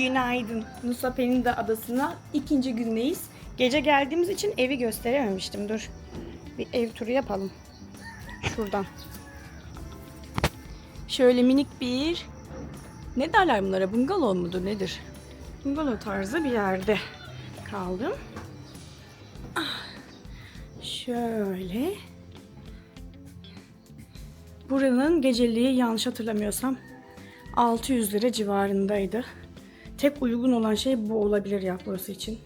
Günaydın. Nusa Penida adasına ikinci gündeyiz. Gece geldiğimiz için evi gösterememiştim. Dur. Bir ev turu yapalım. Şuradan. Şöyle minik bir ne derler bunlara? Bungalov mudur nedir? Bungalov tarzı bir yerde kaldım. Ah. Şöyle. Buranın geceliği yanlış hatırlamıyorsam 600 lira civarındaydı. Tek uygun olan şey bu olabilir ya burası için.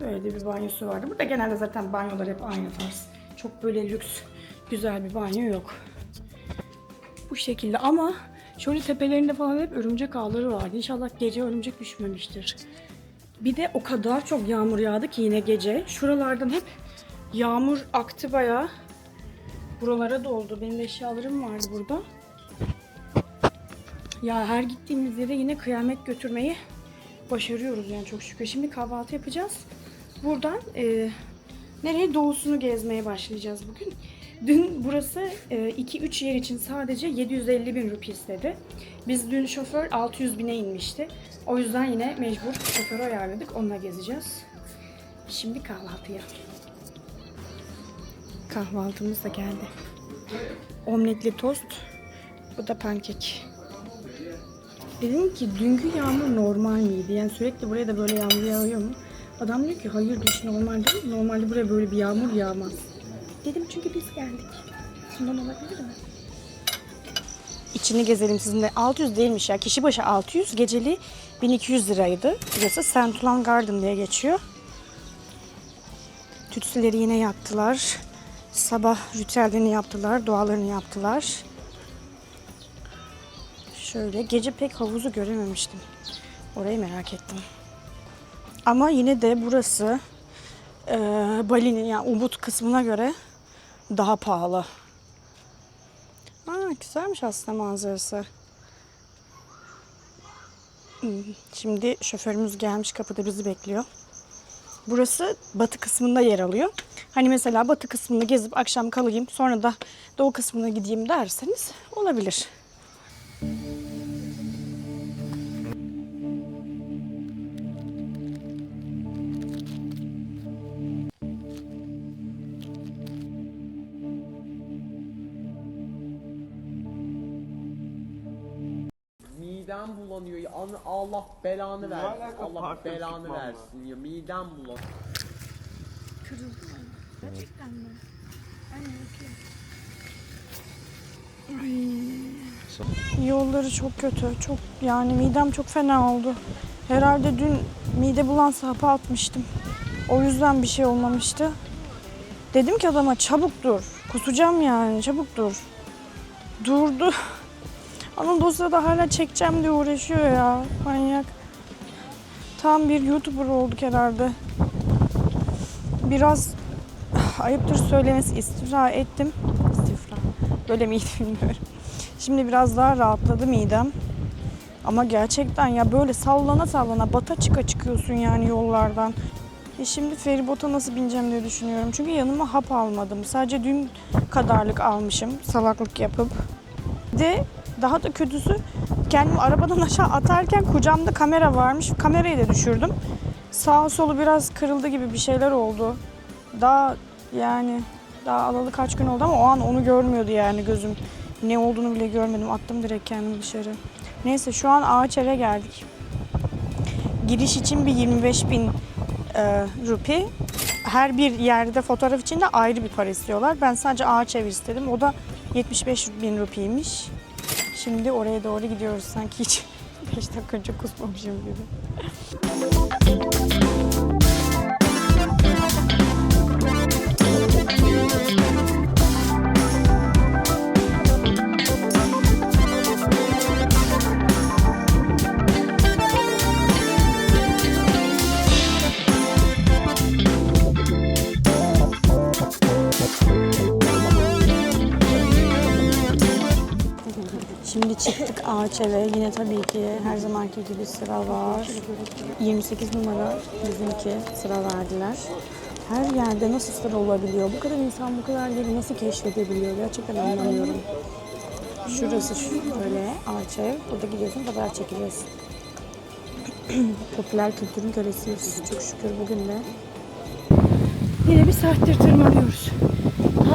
Böyle de bir banyosu vardı. Burada genelde zaten banyolar hep aynı tarz. Çok böyle lüks, güzel bir banyo yok. Bu şekilde ama şöyle tepelerinde falan hep örümcek ağları vardı. İnşallah gece örümcek düşmemiştir. Bir de o kadar çok yağmur yağdı ki yine gece. Şuralardan hep yağmur aktı bayağı. Buralara doldu. Benim eşyalarım vardı burada. Ya her gittiğimiz yere yine kıyamet götürmeyi başarıyoruz yani çok şükür. Şimdi kahvaltı yapacağız. Buradan e, nereye doğusunu gezmeye başlayacağız bugün. Dün burası 2-3 yer için sadece 750 bin rupi istedi. Biz dün şoför 600 bine inmişti. O yüzden yine mecbur şoförü ayarladık. Onunla gezeceğiz. Şimdi kahvaltıya. Kahvaltımız da geldi. Omletli tost. Bu da pankek. Dedim ki dünkü yağmur normal miydi? Yani sürekli buraya da böyle yağmur yağıyor mu? Adam diyor ki hayır hiç normal değil. Normalde buraya böyle bir yağmur yağmaz. Dedim çünkü biz geldik. Bundan olabilir mi? İçini gezelim sizinle. 600 değilmiş ya. Kişi başı 600. Geceli 1200 liraydı. Burası Central Garden diye geçiyor. Tütsüleri yine yaktılar. Sabah ritüellerini yaptılar. Dualarını yaptılar. Şöyle gece pek havuzu görememiştim. Orayı merak ettim. Ama yine de burası e, Bali'nin yani Ubud kısmına göre daha pahalı. Aa, güzelmiş aslında manzarası. Hmm, Şimdi şoförümüz gelmiş kapıda bizi bekliyor. Burası batı kısmında yer alıyor. Hani mesela batı kısmını gezip akşam kalayım sonra da doğu kısmına gideyim derseniz olabilir. Bulanıyor. ya. An- Allah belanı versin. alaka Allah belanı versin ya. Midem bulanıyor. Gerçekten mi? Yolları çok kötü. Çok yani midem çok fena oldu. Herhalde dün mide bulansa hapı atmıştım. O yüzden bir şey olmamıştı. Dedim ki adama çabuk dur. Kusacağım yani çabuk dur. Durdu. Ama dosyada hala çekeceğim diye uğraşıyor ya. Manyak. Tam bir YouTuber olduk herhalde. Biraz ayıptır söylemesi istifra ettim. İstifra. Böyle miydi bilmiyorum. Şimdi biraz daha rahatladı midem. Ama gerçekten ya böyle sallana sallana bata çıka çıkıyorsun yani yollardan. E şimdi feribota nasıl bineceğim diye düşünüyorum. Çünkü yanıma hap almadım. Sadece dün kadarlık almışım salaklık yapıp. De daha da kötüsü kendimi arabadan aşağı atarken kucağımda kamera varmış. Kamerayı da düşürdüm. Sağ solu biraz kırıldı gibi bir şeyler oldu. Daha yani daha alalı kaç gün oldu ama o an onu görmüyordu yani gözüm. Ne olduğunu bile görmedim. Attım direkt kendimi dışarı. Neyse şu an ağaç eve geldik. Giriş için bir 25 bin e, rupi. Her bir yerde fotoğraf için de ayrı bir para istiyorlar. Ben sadece ağaç ev istedim. O da 75 bin rupiymiş. Şimdi oraya doğru gidiyoruz. Sanki hiç 5 dakika önce kusmamışım gibi. Ağaç eve. Yine tabii ki her zamanki gibi sıra var. 28 numara bizimki sıra verdiler. Her yerde nasıl sıra olabiliyor? Bu kadar insan bu kadar yeri nasıl keşfedebiliyor? Gerçekten anlamıyorum. Şurası şöyle ağaç ev. Burada gidiyorsun fotoğraf çekiliyorsun. Popüler kültürün kölesiyiz. Çok şükür bugün de. Yine bir saattir tırmanıyoruz.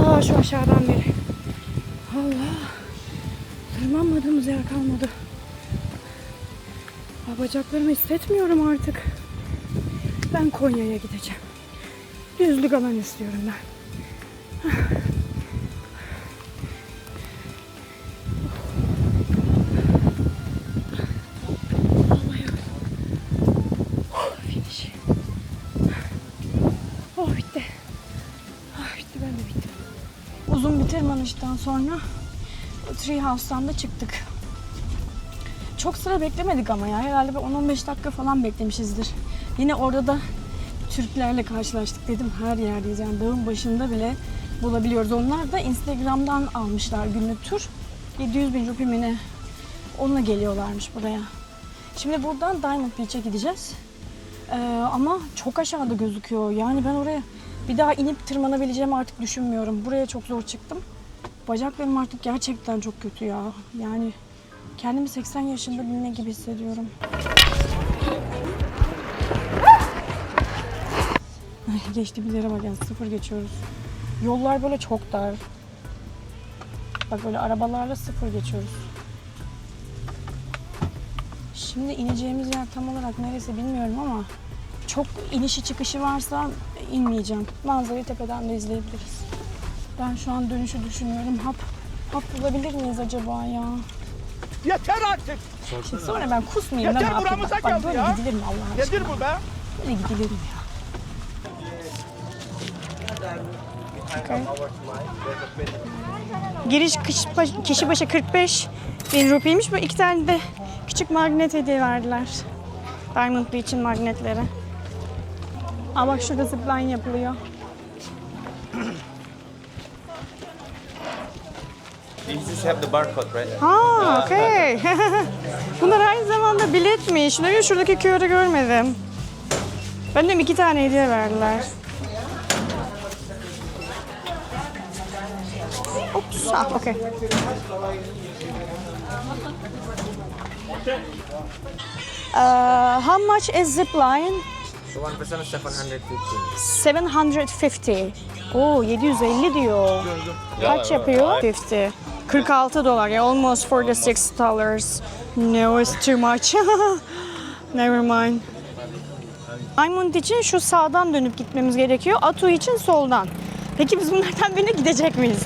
Aa şu aşağıdan beri. Allah. Tırmanmadığımız yer kalmadı. Aa, bacaklarımı hissetmiyorum artık. Ben Konya'ya gideceğim. Düzlük alan istiyorum ben. Oh, finish. Oh bitti. Ah bitti ben de bittim. Uzun bir sonra Tree House'tan da çıktık. Çok sıra beklemedik ama ya. Herhalde bir 10-15 dakika falan beklemişizdir. Yine orada da Türklerle karşılaştık dedim. Her yerdeyiz yani dağın başında bile bulabiliyoruz. Onlar da Instagram'dan almışlar günlük tur. 700 bin rupi? Onunla geliyorlarmış buraya. Şimdi buradan Diamond Beach'e gideceğiz. Ee, ama çok aşağıda gözüküyor. Yani ben oraya bir daha inip tırmanabileceğimi artık düşünmüyorum. Buraya çok zor çıktım. Bacaklarım artık gerçekten çok kötü ya. Yani kendimi 80 yaşında birine gibi hissediyorum. Ay, geçti bir yere bak yani sıfır geçiyoruz. Yollar böyle çok dar. Bak böyle arabalarla sıfır geçiyoruz. Şimdi ineceğimiz yer tam olarak neresi bilmiyorum ama çok inişi çıkışı varsa inmeyeceğim. Manzarayı tepeden de izleyebiliriz. Ben şu an dönüşü düşünüyorum. Hap, hap bulabilir miyiz acaba ya? Yeter artık. Şimdi sonra ben kusmayayım da ne Yeter, yapayım? buramıza Bak, bak geldi böyle ya. gidilir mi Allah aşkına? Nedir bu be? Böyle gidilir mi ya? Okay. Giriş kişi, baş- kişi başı 45 bin rupiymiş. Böyle iki tane de küçük magnet hediye verdiler. Diamond Beach'in magnetleri. Aa bak şurada zipline yapılıyor. You just have the barcode, right? Ha, okey. Bunlar aynı zamanda biletmiş. Ne şuradaki QR'ı görmedim. Ben de iki tane hediye verdiler. Ops, ah, okey. Uh, how much is zip line? So one person is 715. 750. Oo 750 diyor. Kaç yapıyor? 50. 46 dolar. Yeah, almost 46 dollars. No, it's too much. Never mind. Diamond için şu sağdan dönüp gitmemiz gerekiyor. Atu için soldan. Peki biz bunlardan birine gidecek miyiz?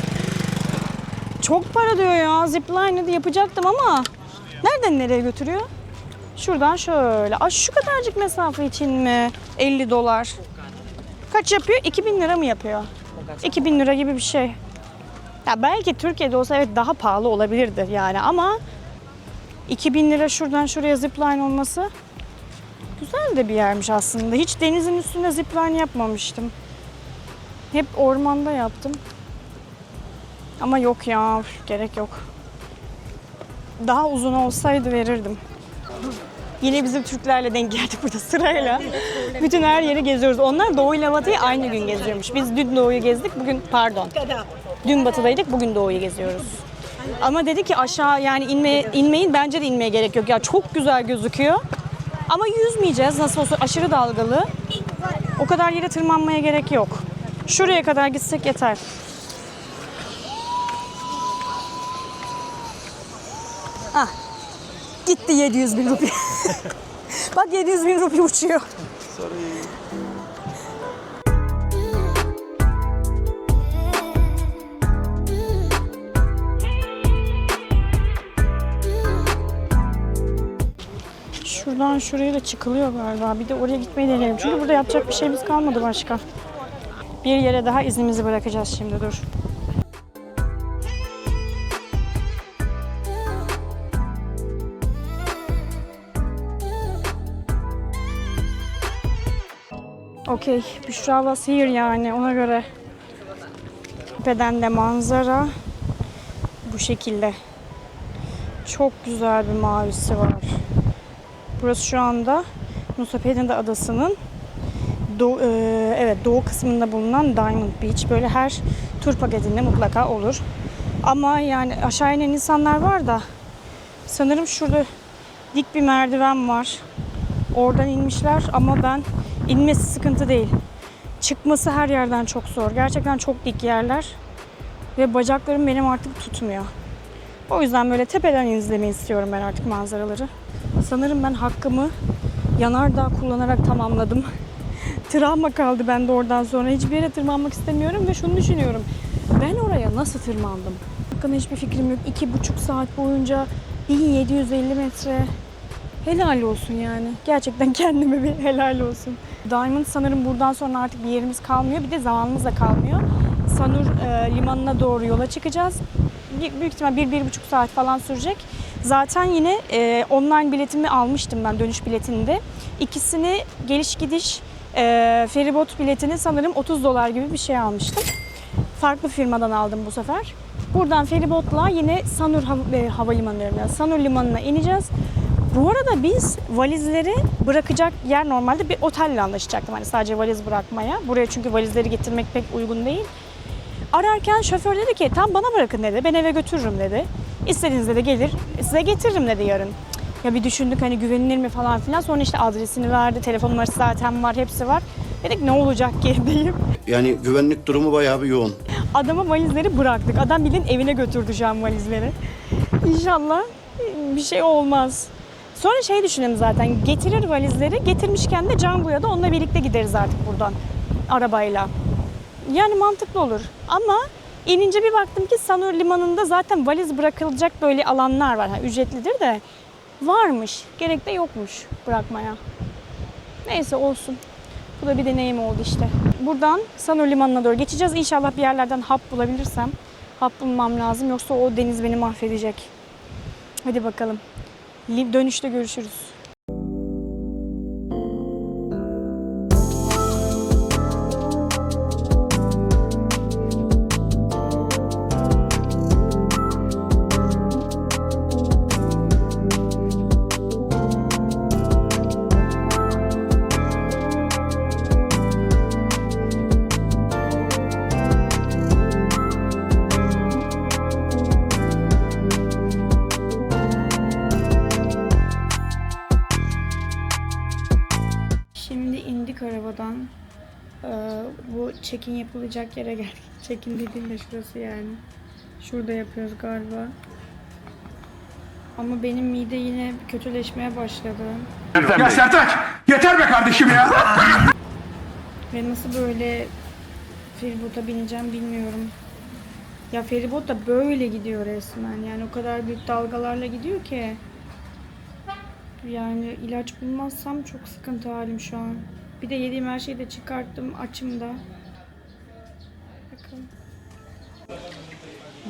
Çok para diyor ya. Zipline'ı yapacaktım ama nereden nereye götürüyor? Şuradan şöyle. Aa, şu kadarcık mesafe için mi? 50 dolar. Kaç yapıyor? 2000 lira mı yapıyor? 2000 lira gibi bir şey. Ya belki Türkiye'de olsa evet daha pahalı olabilirdi yani ama 2000 lira şuradan şuraya zipline olması güzel de bir yermiş aslında. Hiç denizin üstünde zipline yapmamıştım. Hep ormanda yaptım. Ama yok ya, gerek yok. Daha uzun olsaydı verirdim. Yine bizim Türklerle denk geldik burada sırayla. Bütün her yeri geziyoruz. Onlar Doğu ile Batı'yı aynı gün geziyormuş. Biz dün Doğu'yu gezdik, bugün pardon. Dün Batı'daydık, bugün Doğu'yu geziyoruz. Ama dedi ki aşağı yani inme, inmeyin bence de inmeye gerek yok. Ya çok güzel gözüküyor. Ama yüzmeyeceğiz nasıl olsa aşırı dalgalı. O kadar yere tırmanmaya gerek yok. Şuraya kadar gitsek yeter. Ah, gitti 700 bin rupi. Bak 700 bin rupi uçuyor. Şuradan şuraya da çıkılıyor galiba. Bir de oraya gitmeyi deneyelim. Çünkü burada yapacak bir şeyimiz kalmadı başka. Bir yere daha iznimizi bırakacağız şimdi dur. Okey. Büşra was here yani ona göre. Tepeden de manzara bu şekilde. Çok güzel bir mavisi var. Burası şu anda Nusa Penida adasının doğu, e, evet doğu kısmında bulunan Diamond Beach. Böyle her tur paketinde mutlaka olur. Ama yani aşağı inen insanlar var da sanırım şurada dik bir merdiven var. Oradan inmişler ama ben inmesi sıkıntı değil. Çıkması her yerden çok zor. Gerçekten çok dik yerler. Ve bacaklarım benim artık tutmuyor. O yüzden böyle tepeden izlemeyi istiyorum ben artık manzaraları. Sanırım ben hakkımı yanardağ kullanarak tamamladım. Travma kaldı bende oradan sonra. Hiçbir yere tırmanmak istemiyorum ve şunu düşünüyorum. Ben oraya nasıl tırmandım? Hakkında hiçbir fikrim yok. İki buçuk saat boyunca 1750 metre. Helal olsun yani. Gerçekten kendime bir helal olsun. Diamond sanırım buradan sonra artık bir yerimiz kalmıyor. Bir de zamanımız da kalmıyor. Sanur e, limanına doğru yola çıkacağız. Büyük ihtimal bir, bir buçuk saat falan sürecek. Zaten yine e, online biletimi almıştım ben dönüş biletinde. İkisini geliş gidiş e, feribot biletini sanırım 30 dolar gibi bir şey almıştım. Farklı firmadan aldım bu sefer. Buradan feribotla yine Sanur Hav- e, Havalimanı diyorum ya, Sanur Limanı'na ineceğiz. Bu arada biz valizleri bırakacak yer normalde bir otelle anlaşacaktım. Hani sadece valiz bırakmaya. Buraya çünkü valizleri getirmek pek uygun değil. Ararken şoför dedi ki tam bana bırakın dedi. Ben eve götürürüm dedi. İstediğinizde de gelir size getiririm dedi yarın. Ya bir düşündük hani güvenilir mi falan filan. Sonra işte adresini verdi. Telefon numarası zaten var. Hepsi var. Dedik ne olacak ki deyip Yani güvenlik durumu bayağı bir yoğun. adama valizleri bıraktık. Adam bilin evine götürdü şu an valizleri. İnşallah bir şey olmaz. Sonra şey düşünelim zaten getirir valizleri getirmişken de Cangu'ya da onunla birlikte gideriz artık buradan arabayla. Yani mantıklı olur ama inince bir baktım ki Sanur Limanı'nda zaten valiz bırakılacak böyle alanlar var. Ha, ücretlidir de varmış. Gerek de yokmuş bırakmaya. Neyse olsun. Bu da bir deneyim oldu işte. Buradan Sanur Limanı'na doğru geçeceğiz. İnşallah bir yerlerden hap bulabilirsem. Hap bulmam lazım yoksa o deniz beni mahvedecek. Hadi bakalım. Dönüşte görüşürüz. Arabadan. Ee, bu check-in yapılacak yere geldik. Check-in dediğim de şurası yani. Şurada yapıyoruz galiba. Ama benim mide yine kötüleşmeye başladı. Ya Sertaç yeter be kardeşim ya. Ve nasıl böyle feribota bineceğim bilmiyorum. Ya feribot da böyle gidiyor resmen. Yani o kadar büyük dalgalarla gidiyor ki. Yani ilaç bulmazsam çok sıkıntı halim şu an. Bir de yediğim her şeyi de çıkarttım. Açım da. Bakalım.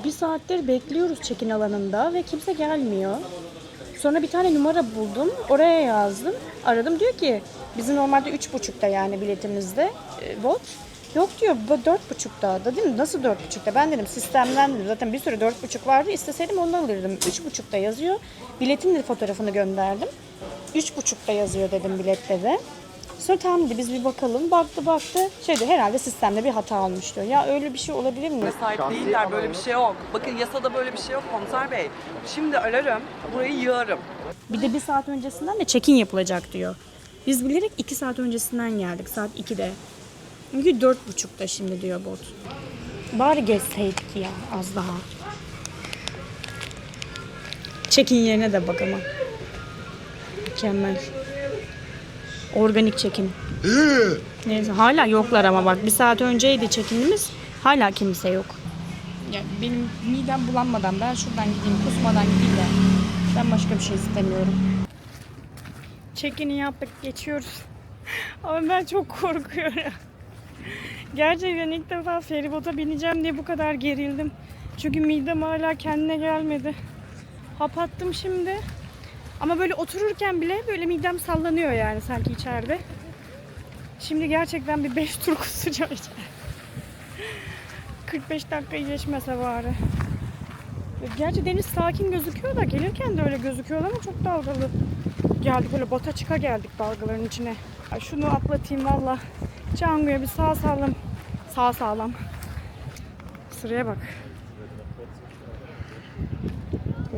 Bir saattir bekliyoruz çekin alanında ve kimse gelmiyor. Sonra bir tane numara buldum. Oraya yazdım. Aradım diyor ki bizim normalde üç buçukta yani biletimizde e, bot. Yok diyor dört buçukta. Da değil mi? Nasıl dört buçukta? Ben dedim sistemden. Zaten bir sürü dört buçuk vardı. İsteseydim ondan alırdım. Üç buçukta yazıyor. Biletin de fotoğrafını gönderdim. Üç buçukta yazıyor dedim bilette de. Sonra tamam dedi biz bir bakalım. Baktı baktı. Şeydi herhalde sistemde bir hata olmuş diyor. Ya öyle bir şey olabilir mi? sahip değiller. Böyle bir şey yok. Bakın yasada böyle bir şey yok komiser bey. Şimdi ararım, burayı yığarım. Bir de bir saat öncesinden de check-in yapılacak diyor. Biz bilerek iki saat öncesinden geldik. Saat 2'de. Çünkü dört buçukta şimdi diyor bot. Bari gezseydik ya az daha. Check-in yerine de bak ama. Mükemmel. Organik çekim. Neyse hala yoklar ama bak bir saat önceydi çekimimiz. Hala kimse yok. Yani benim midem bulanmadan ben şuradan gideyim kusmadan gideyim de ben başka bir şey istemiyorum. Çekini yaptık geçiyoruz. Ama ben çok korkuyorum. Gerçekten ilk defa feribota bineceğim diye bu kadar gerildim. Çünkü midem hala kendine gelmedi. Hap attım şimdi. Ama böyle otururken bile böyle midem sallanıyor yani sanki içeride. Şimdi gerçekten bir 5 tur kusacağım içeride. 45 dakikayı geçmese bari. Gerçi deniz sakin gözüküyor da gelirken de öyle gözüküyor ama çok dalgalı. Geldik böyle bata çıka geldik dalgaların içine. Ay şunu atlatayım valla. Cangu'ya bir sağ sağlam. Sağ sağlam. Sıraya bak.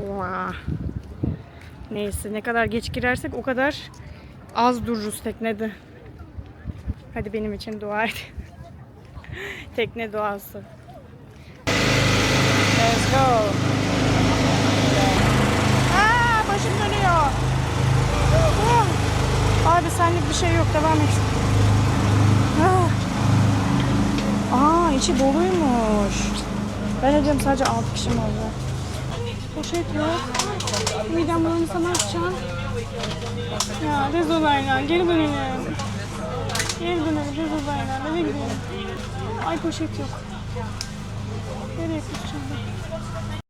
Oha. Neyse ne kadar geç girersek o kadar az dururuz teknede. Hadi benim için dua et. Tekne duası. Let's go. Aa, başım dönüyor. Abi senlik bir şey yok. Devam et. Aa içi doluymuş. Ben de diyorum sadece 6 kişi mi olacak? Poşet yok. Midem bulanırsa ne yapacağım? Ya tez olayla geri dönelim. Geri dönelim tez olayla. Nereye gidelim? Ay poşet yok. Nereye koşacağım ben?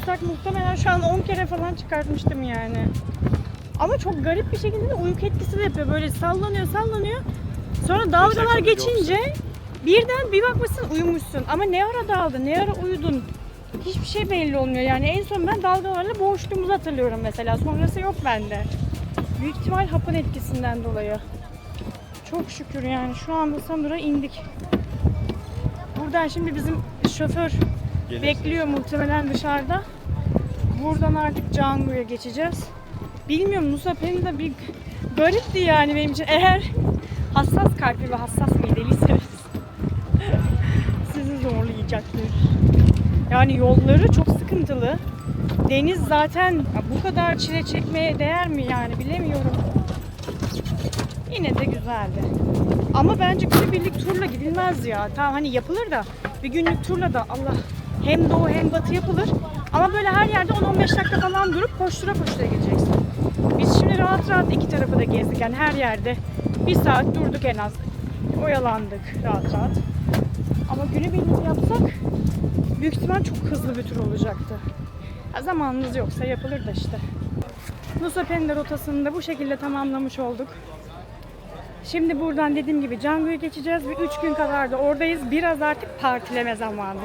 Kapatmasak muhtemelen şu an 10 kere falan çıkartmıştım yani. Ama çok garip bir şekilde de uyku etkisi de yapıyor. Böyle sallanıyor sallanıyor. Sonra dalgalar geçince birden bir bakmışsın uyumuşsun. Ama ne ara daldı, ne ara uyudun. Hiçbir şey belli olmuyor. Yani en son ben dalgalarla boğuştuğumuzu hatırlıyorum mesela. Sonrası yok bende. Büyük ihtimal hapın etkisinden dolayı. Çok şükür yani şu anda Samur'a indik. Buradan şimdi bizim şoför bekliyor muhtemelen dışarıda. Buradan artık Canggu'ya geçeceğiz. Bilmiyorum Nusa Pen'i de bir garipti yani benim için. Eğer hassas kalpli ve hassas mideliyseniz sizi zorlayacaktır. Yani yolları çok sıkıntılı. Deniz zaten bu kadar çile çekmeye değer mi yani bilemiyorum. Yine de güzeldi. Ama bence günübirlik turla gidilmez ya. Tamam hani yapılır da bir günlük turla da Allah hem doğu hem batı yapılır. Ama böyle her yerde 10-15 dakika falan durup koştura koştura gideceksin. Biz şimdi rahat rahat iki tarafı da gezdik. Yani her yerde bir saat durduk en az. Oyalandık rahat rahat. Ama günübirlik yapsak büyük ihtimal çok hızlı bir tur olacaktı. Ya zamanımız yoksa yapılır da işte. Nusa Penler rotasını da bu şekilde tamamlamış olduk. Şimdi buradan dediğim gibi Canggu'ya geçeceğiz ve 3 gün kadar da oradayız. Biraz artık partileme zamanı,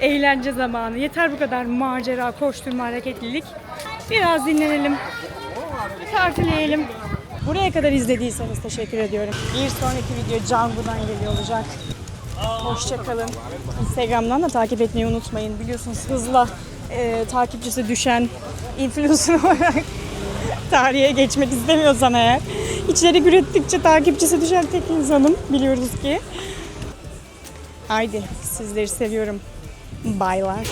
eğlence zamanı. Yeter bu kadar macera, koşturma, hareketlilik. Biraz dinlenelim, partileyelim. Buraya kadar izlediyseniz teşekkür ediyorum. Bir sonraki video Canggu'dan geliyor olacak. Hoşçakalın. Instagram'dan da takip etmeyi unutmayın. Biliyorsunuz hızla e, takipçisi düşen influencer olarak tarihe geçmek istemiyorsam eğer. İçerik ürettikçe takipçisi düşen tek insanım biliyoruz ki. Haydi sizleri seviyorum. Baylar.